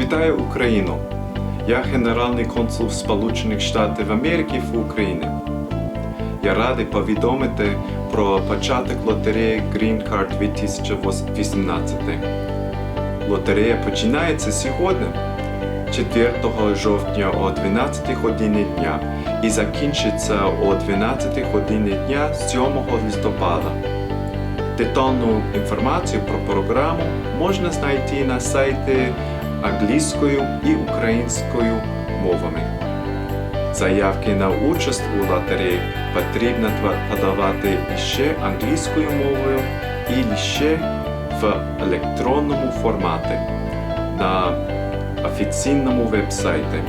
Вітаю Україну! Я генеральний консул Сполучених Штатів Америки в Україні. Я радий повідомити про початок лотереї Green Card 2018. Лотерея починається сьогодні, 4 жовтня о 12 годині дня і закінчиться о 12 годині дня 7 листопада. Детальну інформацію про програму можна знайти на сайті англійською і українською мовами. Заявки на участь у лотереї потрібно подавати іще англійською мовою і лише в електронному форматі на офіційному вебсайті.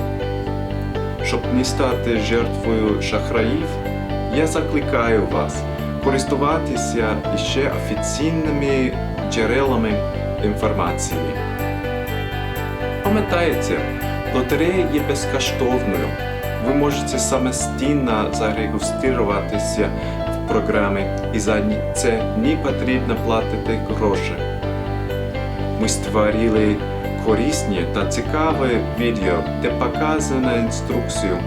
Щоб не стати жертвою шахраїв, я закликаю вас користуватися іще офіційними джерелами інформації. Пам'ятайте, лотерея є безкоштовною. Ви можете самостійно зареєструватися в програмі і за це не потрібно платити гроші. Ми створили корисні та цікаве відео, де показано інструкцію,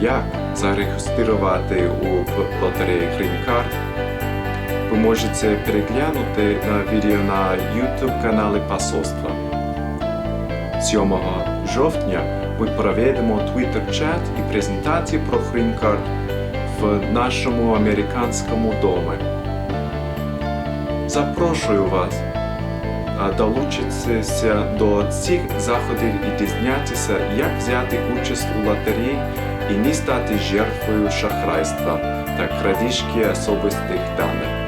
як зареєструвати у лотереї Green Card. Ви можете переглянути на відео на YouTube каналі Посольства. 7 жовтня ми проведемо Twitter-чат і презентацію про Green в нашому американському домі. Запрошую вас долучитися до цих заходів і дізнатися, як взяти участь у лотереї і не стати жертвою шахрайства та крадіжки особистих даних.